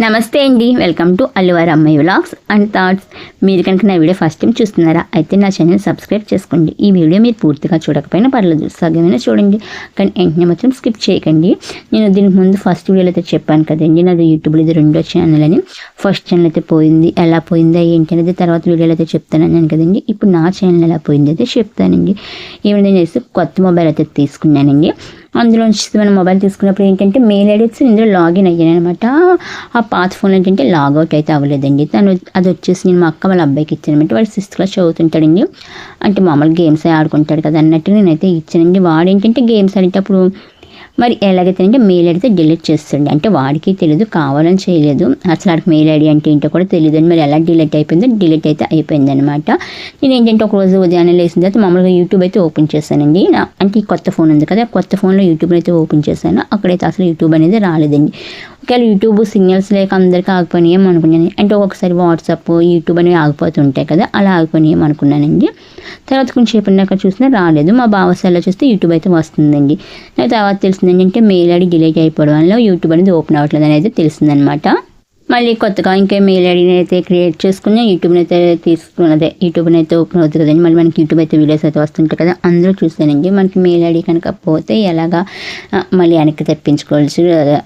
నమస్తే అండి. Welcome to అల్లువారి అమ్మాయి వ్లాగ్స్ అండ్ థాట్స్ మీరు కనుక నా వీడియో ఫస్ట్ టైం చూస్తున్నారా అయితే నా ఛానల్ సబ్స్క్రైబ్ చేసుకోండి. ఈ వీడియో మీరు పూర్తిగా చూడకపోయినా పర్లేదు సగమైనా చూడండి. కానీ వెంటనే మాత్రం స్కిప్ చేయకండి. నేను దీనికి ముందు ఫస్ట్ వీడియోలో అయితే చెప్పాను కదండి. నాది యూట్యూబ్లో ఇది రెండో ఛానల్ అని. ఫస్ట్ ఛానల్ అయితే పోయింది. ఎలా పోయిందా ఏంటి అనేది తర్వాత వీడియోలో అయితే చెప్తానన్నాను కదండి. ఇప్పుడు నా ఛానల్ ఎలా పోయింది అయితే చెప్తానండి. ఏమైనా చేసి కొత్త మొబైల్ అయితే తీసుకున్నానండి. అందులోంచి మనం మొబైల్ తీసుకున్నప్పుడు ఏంటంటే మెయిల్ ఐడి ఇందులో లాగిన్ అయ్యాను అనమాట ఆ పాత ఫోన్ ఏంటంటే లాగౌట్ అయితే అవ్వలేదండి. తను అది వచ్చేసి నేను మా అక్క వాళ్ళ అబ్బాయికి ఇచ్చానమాట వాడు సిక్స్త్ క్లాస్ చదువుతుంటాడండి. అంటే మామూలు గేమ్స్ ఆడుకుంటాడు కదా అన్నట్టు నేనైతే ఇచ్చానండి. వాడు ఏంటంటే గేమ్స్ ఆడేటప్పుడు మరి ఎలాగైతే అంటే మెయిల్ ఐడితే డిలీట్ చేస్తుండే. అంటే వాడికి తెలియదు కావాలని చేయలేదు. అసలు వాడికి మెయిల్ ఐడి అంటే ఏంటో కూడా తెలియదు అని మరి ఎలా డిలీట్ అయిపోయిందో డిలీట్ అయితే అయిపోయింది అనమాట నేను ఏంటంటే ఒక రోజు ఉదయాన్నే లేచిన తర్వాత మామూలుగా యూట్యూబ్ అయితే ఓపెన్ చేశానండి. అంటే ఈ కొత్త ఫోన్ ఉంది కదా కొత్త ఫోన్లో యూట్యూబ్ అయితే ఓపెన్ చేశాను. అక్కడైతే అసలు యూట్యూబ్ అనేది రాలేదండి. ఒకవేళ యూట్యూబ్ సిగ్నల్స్ లేక అందరికీ ఆగిపోయినాయి అనుకున్నాను అంటే ఒకసారి వాట్సాప్ యూట్యూబ్ అనేవి ఆగిపోతుంటాయి కదా అలా ఆగిపోయినాయి అనుకున్నానండి. తర్వాత కొంచెం సేపు ఉన్నాక చూసినా రాలేదు. మా బావసాల్లో చూస్తే యూట్యూబ్ అయితే వస్తుందండి. నాకు తర్వాత తెలిసిందండి అంటే మెయిల్ ఐడి డిలీట్ అయిపోవడం వల్ల యూట్యూబ్ అనేది ఓపెన్ అవ్వట్లేదు అనేది తెలిసిందనమాట మళ్ళీ కొత్తగా ఇంకే మెయిల్ ఐడిని అయితే క్రియేట్ చేసుకుని యూట్యూబ్ని అయితే తీసుకున్నదే. యూట్యూబ్ని అయితే ఓపెన్ అవుతుంది కదండి. మళ్ళీ మనకి యూట్యూబ్ అయితే వీడియోస్ అయితే వస్తుంటాయి కదా. అందరూ చూసానండి మనకి మెయిల్ ఐడి కనుక పోతే ఎలాగా మళ్ళీ వెనక్కి తెప్పించుకోవాల్సి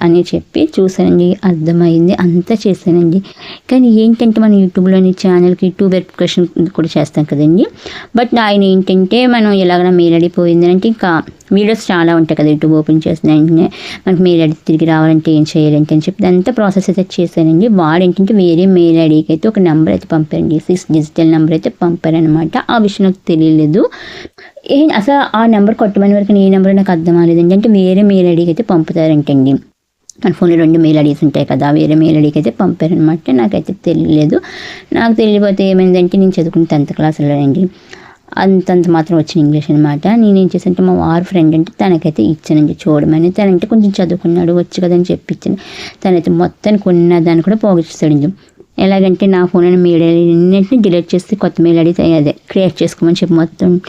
అని చెప్పి చూసానండి అర్థమైంది. అంతా చేశానండి. కానీ ఏంటంటే మన యూట్యూబ్లోని ఛానల్కి యూట్యూబ్ వెరిఫికేషన్ కూడా చేస్తాం కదండి. బట్ ఆయన ఏంటంటే మనం ఎలాగైనా మెయిల్ ఐడి పోయింది అంటే ఇంకా వీడియోస్ చాలా ఉంటాయి కదా యూట్యూబ్ ఓపెన్ చేసిన వెంటనే మనకి మెయిల్ ఐడి తిరిగి రావాలంటే ఏం చేయాలంటే అని చెప్పి అంతా ప్రాసెస్ అయితే చేశానండి. వాడు ఏంటంటే వేరే మెయిల్ ఐడికి అయితే ఒక నెంబర్ అయితే పంపారండి. సిక్స్ డిజిటల్ నెంబర్ అయితే పంపారనమాట ఆ విషయం నాకు తెలియలేదు. ఏం అసలు ఆ నెంబర్ కొట్టమని వరకు ఏ నెంబర్ నాకు అర్థం అవ్వలేదండి. అంటే వేరే మెయిల్ ఐడికి అయితే పంపుతారంటండి. మన ఫోన్లో రెండు మెయిల్ ఐడీస్ ఉంటాయి కదా వేరే మెయిల్ ఐడీకి అయితే పంపారనమాట నాకైతే తెలియలేదు. నాకు తెలియకపోతే ఏమైందంటే నేను చదువుకున్న టెన్త్ క్లాస్లోనండి అంతంత మాత్రం వచ్చిన ఇంగ్లీష్ అనమాట నేను ఏం చేశానంటే మా వారు ఫ్రెండ్ అంటే తనకైతే ఇచ్చానండి చూడమని. తనంటే కొంచెం చదువుకున్నాడు వచ్చు కదని చెప్పించాను తనైతే మొత్తానికి ఉన్న దాన్ని కూడా పోగొచ్చేసాడు ఎలాగంటే నా ఫోన్ అని మెయిల్ ఐడి అన్నింటినీ డిలీట్ చేసి కొత్త మెయిల్ ఐడి అదే క్రియేట్ చేసుకోమని చెప్పి మొత్తం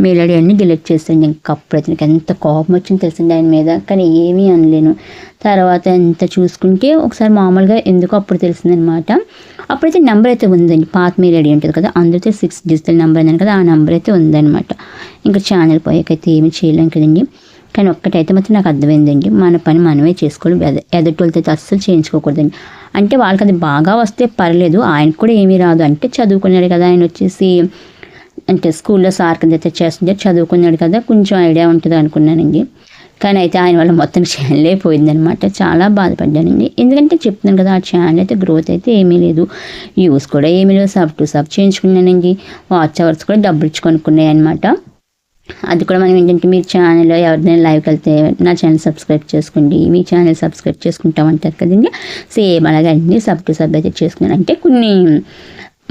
మెయిల్ ఐడి అన్ని డిలీట్ చేస్తాను. ఇంకా అప్పుడైతే నాకు ఎంత కోపం వచ్చింది తెలిసింది ఆయన మీద. కానీ ఏమీ అనలేను. తర్వాత ఎంత చూసుకుంటే ఒకసారి మామూలుగా ఎందుకో అప్పుడు తెలిసిందనమాట. అప్పుడైతే నెంబర్ అయితే ఉందండి. పాత మెయిల్ ఐడి ఉంటుంది కదా అందరితో సిక్స్ డిజిటల్ నెంబర్ అన్నాను కదా ఆ నెంబర్ అయితే ఉందన్నమాట ఇంకా ఛానల్ పోయాకైతే ఏమీ చేయలేం కదండి. కానీ ఒక్కటైతే మాత్రం నాకు అర్థమైందండి. మన పని మనమే చేసుకోవాలి. ఎద- వాళ్ళతో అయితే అస్సలు చేయించుకోకూడదండి. అంటే వాళ్ళకి అది బాగా వస్తే పర్లేదు ఆయనకు కూడా ఏమీ రాదు. అంటే చదువుకున్నాడు కదా ఆయన వచ్చేసి అంటే స్కూల్లో సార్ కింద అయితే చేస్తుంటే చదువుకున్నాడు కదా కొంచెం ఐడియా ఉంటుంది అనుకున్నానండి. కానీ అయితే ఆయన వల్ల మొత్తం ఛానల్ అయిపోయిందనమాట చాలా బాధపడ్డానండి. ఎందుకంటే చెప్తున్నాను కదా ఆ ఛానల్ అయితే గ్రోత్ అయితే ఏమీ లేదు. యూస్ కూడా ఏమీ లేదు సబ్ టు సబ్ చేయించుకున్నానండి. వాచ్ అవర్స్ కూడా డబ్బులు ఇచ్చి కొనుక్కున్నాయి అనమాట అది కూడా మనం ఏంటంటే మీరు ఛానల్లో ఎవరిదైనా లైవ్కి వెళ్తే నా ఛానల్ సబ్స్క్రైబ్ చేసుకోండి. మీ ఛానల్ సబ్స్క్రైబ్ చేసుకుంటాం అంటారు కదండి. సేమ్ అలాగే అన్ని సబ్ టు సబ్ అయితే చేసుకున్నాను. అంటే కొన్ని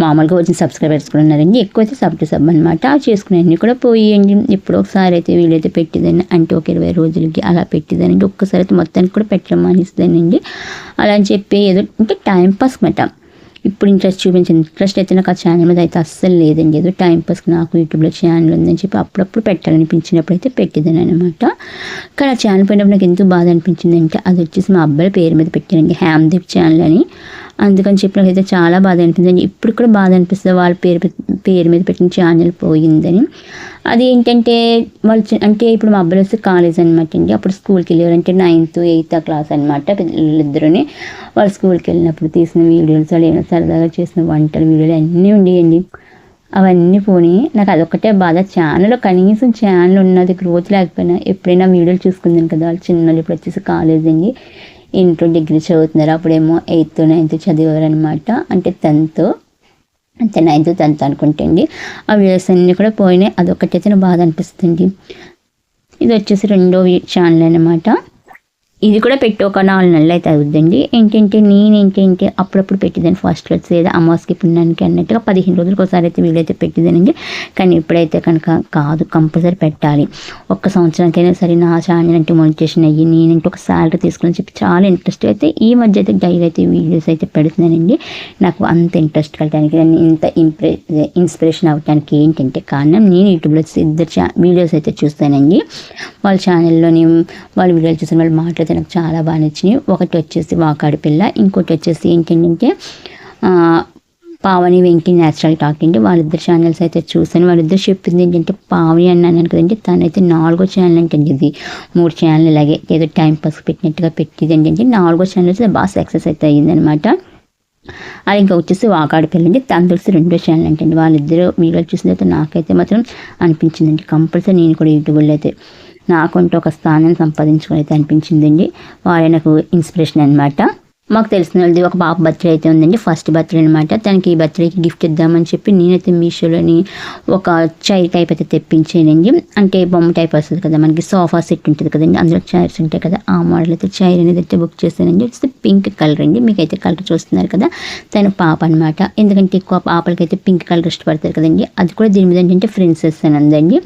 మామూలుగా వచ్చిన సబ్స్క్రైబర్స్ కూడా ఉన్నారండి. ఎక్కువ అయితే సబ్ టు సబ్ అనమాట అవి చేసుకునేవన్నీ కూడా పోయండి ఇప్పుడు ఒకసారి అయితే వీలైతే పెట్టిదాన్ని అంటే ఒక ఇరవై రోజులకి అలా పెట్టిదానండి ఒక్కసారి అయితే మొత్తానికి కూడా పెట్టడం మానేస్తానండి అలా అని చెప్పి ఏదో అంటే టైం పాస్ మాట ఇప్పుడు ఇంట్రెస్ట్ చూపించింది ఇంట్రెస్ట్ అయితే నాకు ఆ ఛానల్ మీద అయితే అస్సలు లేదండి. ఏదో టైం పాస్కి నాకు యూట్యూబ్లో ఛానల్ ఉందని చెప్పి అప్పుడప్పుడు పెట్టాలనిపించినప్పుడు అయితే పెట్టేదాన్ని అనమాట కానీ ఆ ఛానల్ పోయినప్పుడు నాకు ఎందుకు బాధ అనిపించింది అంటే అది వచ్చేసి మా అబ్బాయి పేరు మీద పెట్టానండి హ్యామ్దీప్ ఛానల్ అని. అందుకని చెప్పి నాకైతే చాలా బాధ అనిపించింది. ఇప్పుడు కూడా బాధ అనిపిస్తుంది. వాళ్ళ పేరు పేరు మీద పెట్టిన ఛానల్ పోయిందని. అది ఏంటంటే వాళ్ళు అంటే ఇప్పుడు మా అబ్బాయి వస్తే కాలేజ్ అనమాట అండి. అప్పుడు స్కూల్కి వెళ్ళేవారు అంటే నైన్త్ ఎయిత్ క్లాస్ అనమాట పిల్లలిద్దరూని. వాళ్ళు స్కూల్కి వెళ్ళినప్పుడు తీసిన వీడియోస్ వాళ్ళు ఏమైనా సరదాగా చేసిన వంటలు వీడియోలు అన్నీ ఉండేయండి. అవన్నీ పోనీ నాకు అదొక్కటే బాధ. ఛానల్ కనీసం ఛానల్ ఉన్నది గ్రోత్ లేకపోయినా ఎప్పుడైనా వీడియోలు చూసుకుందాను కదా. వాళ్ళు చిన్నోళ్ళు ఇప్పుడు వచ్చేసి కాలేజ్ అండి. ఇంట్లో డిగ్రీ చదువుతున్నారు. అప్పుడేమో ఎయిత్ నైన్త్ చదివారనమాట అంటే టెన్త్. అంతే నైన్త్ టెన్త్ అనుకుంటండి. ఆ వీడియోస్ అన్నీ కూడా పోయినాయి. అదొకటైతే అయితే బాధ అనిపిస్తుంది ఇది వచ్చేసి రెండో ఛానల్ అనమాట ఇది కూడా పెట్టి ఒక నాలుగు నెలలు అయితే అవుద్దండి. ఏంటంటే నేను ఏంటంటే అప్పుడప్పుడు పెట్టేదాన్ని ఫస్ట్ వచ్చి ఏదో అమావాస్కి పుణ్యానికి అన్నట్టుగా పదిహేను రోజులకు ఒకసారి అయితే వీడియో అయితే పెట్టేదానండి. కానీ ఇప్పుడైతే కనుక కాదు కంపల్సరీ పెట్టాలి. ఒక్క సంవత్సరానికైనా సరే నా ఛానల్ అంటే మోనిటేషన్ అయ్యి నేనంటే ఒక శాలరీ తీసుకుని చెప్పి చాలా ఇంట్రెస్ట్ అయితే ఈ మధ్య అయితే డైలీ అయితే వీడియోస్ అయితే పెడుతున్నానండి. నాకు అంత ఇంట్రెస్ట్ కలటానికి నేను ఇంత ఇంప్రె ఇన్స్పిరేషన్ అవ్వడానికి ఏంటంటే కారణం నేను యూట్యూబ్లో ఇద్దరు వీడియోస్ అయితే చూస్తానండి. వాళ్ళ ఛానల్లోని వాళ్ళ వీడియోలు చూసిన వాళ్ళు మాట్లాడుతాను అయితే నాకు చాలా బాగా నచ్చినాయి ఒకటి వచ్చేసి వాకాడి పిల్ల ఇంకోటి వచ్చేసి ఏంటంటే పావని వెంకి న్యాచురల్ టాక్ అండి. వాళ్ళిద్దరు ఛానల్స్ అయితే చూసాను వాళ్ళిద్దరు చెప్పింది ఏంటంటే పావని అన్నాను కదండి తనైతే నాలుగో ఛానల్ అంటే ఇది. మూడు ఛానల్ ఇలాగే ఏదో టైం పాస్ పెట్టినట్టుగా పెట్టింది ఏంటంటే నాలుగో ఛానల్స్ బాగా సక్సెస్ అయితే అయ్యిందనమాట అది ఇంకా వచ్చేసి వాకాడి పిల్లండి తను తెలిసి రెండో ఛానల్ అంటే వాళ్ళిద్దరూ వీడియోలు చూసిన తర్వాత నాకైతే మాత్రం అనిపించిందండి. కంపల్సరీ నేను కూడా యూట్యూబ్లో అయితే నాకుంటూ ఒక స్థానం సంపాదించుకునేది అయితే అనిపించిందండి. వాళ్ళే నాకు ఇన్స్పిరేషన్ అనమాట మాకు తెలిసిన వాళ్ళది ఒక పాప బర్త్డే అయితే ఉందండి ఫస్ట్ బర్త్డే అనమాట తనకి ఈ బర్త్డేకి గిఫ్ట్ ఇద్దామని చెప్పి నేనైతే మీషోలోని ఒక చైర్ టైప్ అయితే తెప్పించానండి. అంటే బొమ్మ టైప్ వస్తుంది కదా మనకి సోఫా సెట్ ఉంటుంది కదండి అందులో చైర్స్ ఉంటాయి కదా ఆ మోడల్ అయితే చైర్ అనేది అయితే బుక్ చేశానండి. ఇట్స్ పింక్ కలర్ అండి మీకు అయితే కలర్ చూస్తున్నారు కదా తను పాప అనమాట ఎందుకంటే ఎక్కువ పాపలకైతే పింక్ కలర్ ఇష్టపడతారు కదండి అది కూడా దీని మీద ఏంటంటే ప్రిన్సెస్ అని ఉందండి.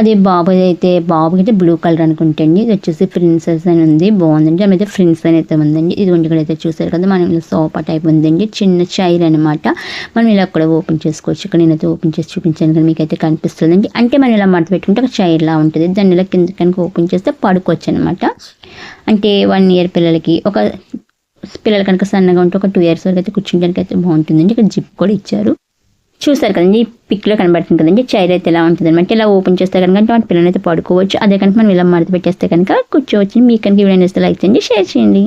అదే బాబు అయితే బాబుకి అయితే బ్లూ కలర్ అనుకుంటండి ఇది వచ్చేసి ప్రిన్సెస్ అని ఉంది బాగుందండి. ఆమె అయితే ఫ్రిన్స్ అని అయితే ఉందండి. ఇది ఇక్కడ అయితే చూసారు కదా మనం ఇలా సోఫా టైప్ ఉందండి. చిన్న చైర్ అనమాట మనం ఇలా కూడా ఓపెన్ చేసుకోవచ్చు. ఇక్కడ నేనైతే ఓపెన్ చేసి చూపించాను కదా మీకు అయితే కనిపిస్తుందండి. అంటే మనం ఇలా మడత పెట్టుకుంటే ఒక చైర్ లా ఉంటుంది. దాన్ని ఇలా కింద కనుక ఓపెన్ చేస్తే పడుకోవచ్చు అనమాట అంటే వన్ ఇయర్ పిల్లలకి ఒక పిల్లలు కనుక సన్నగా ఉంటే ఒక టూ ఇయర్స్ వరకు అయితే కూర్చుంటానికి అయితే బాగుంటుందండి. ఇక్కడ జిప్ కూడా ఇచ్చారు. చూసారు కదండి ఈ పిక్లో కనబడుతుంది కదండి చైర్ అయితే ఎలా ఉంటుంది అనమాట ఇలా ఓపెన్ చేస్తే కనుక వాటి పిల్లలు అయితే పడుకోవచ్చు. అదే కనుక మనం ఇలా మడత పెట్టేస్తే కనుక కూర్చోవచ్చు. మీకు కనుక వీడియో లైక్ చేయండి షేర్ చేయండి.